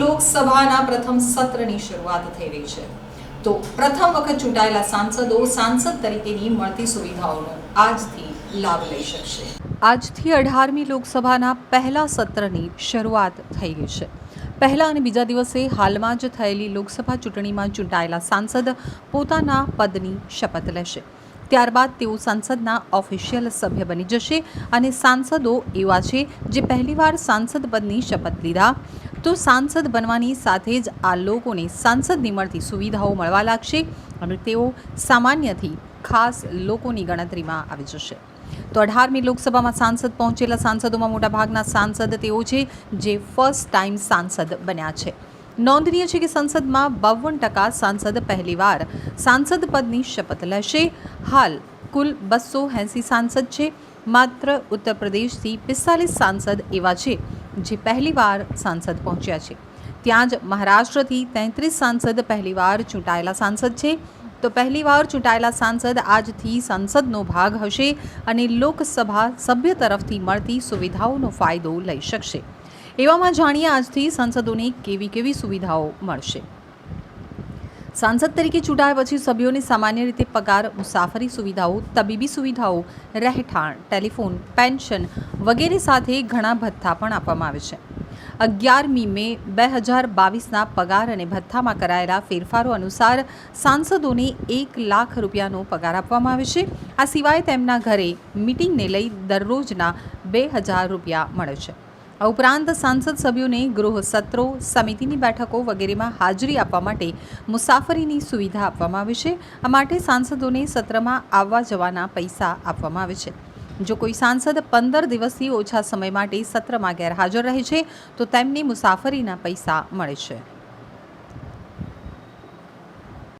લોકસભાના પ્રથમ સત્રની શરૂઆત થઈ રહી છે. તો પ્રથમ વખત ચૂંટાયેલા સાંસદો સાંસદ તરીકેની મળતી સુવિધાઓનો આજથી લાભ લઈ શકશે. આજથી અઢારમી લોકસભાના પહેલા સત્રની શરૂઆત થઈ ગઈ છે. પહેલા અને બીજા દિવસે હાલમાં જ થયેલી લોકસભા ચૂંટણીમાં ચૂંટાયેલા સાંસદ પોતાના પદની શપથ લેશે. ત્યારબાદ તેઓ સંસદના ઓફિશિયલ સભ્ય બની જશે અને સાંસદો એવા છે જે પહેલીવાર સાંસદ પદની શપથ લીધા. તો સાંસદ બનવાની સાથે જ આ લોકોને સાંસદની મળતી સુવિધાઓ મળવા લાગશે અને તેઓ સામાન્યથી ખાસ લોકોની ગણતરીમાં આવી જશે. તો અઢારમી લોકસભામાં સાંસદ પહોંચેલા સાંસદોમાં મોટાભાગના સાંસદ તેઓ છે જે ફર્સ્ટ ટાઈમ સાંસદ બન્યા છે. નોંધનીય છે કે સંસદમાં બાવન ટકા સાંસદ પહેલીવાર સાંસદ પદની શપથ લેશે. હાલ કુલ બસો એંસી સાંસદ છે. માત્ર ઉત્તર પ્રદેશથી પિસ્તાલીસ સાંસદ એવા છે જે પહેલીવાર સાંસદ પહોંચ્યા છે. ત્યાં જ મહારાષ્ટ્રથી તેત્રીસ સાંસદ પહેલીવાર ચૂંટાયેલા સાંસદ છે. તો પહેલીવાર ચૂંટાયેલા સાંસદ આજથી સંસદનો ભાગ હશે અને લોકસભા સભ્ય તરફથી મળતી સુવિધાઓનો ફાયદો લઈ શકશે. એવામાં જાણીએ આજથી સાંસદોને કેવી કેવી સુવિધાઓ મળશે. સાંસદ તરીકે ચૂંટાયા પછી સભ્યોને સામાન્ય રીતે પગાર, મુસાફરી સુવિધાઓ, તબીબી સુવિધાઓ, રહેઠાણ, ટેલિફોન, પેન્શન વગેરે સાથે ઘણા ભથ્થા પણ આપવામાં આવે છે. અગિયારમી મે બે હજાર બાવીસના પગાર અને ભથ્થામાં કરાયેલા ફેરફારો અનુસાર સાંસદોને એક લાખ રૂપિયાનો પગાર આપવામાં આવે છે. આ સિવાય તેમના ઘરે મિટિંગને લઈ દરરોજના બે હજાર રૂપિયા મળે છે. આ ઉપરાંત સાંસદ સભ્યોને ગૃહ સત્રો, સમિતિની બેઠકો વગેરેમાં હાજરી આપવા માટે મુસાફરીની સુવિધા આપવામાં આવે છે. આ માટે સાંસદોને સત્રમાં આવવા જવાના પૈસા આપવામાં આવે છે. જો કોઈ સાંસદ પંદર દિવસથી ઓછા સમય માટે સત્રમાં ગેરહાજર રહે છે, તો તેમને મુસાફરીના પૈસા મળે છે.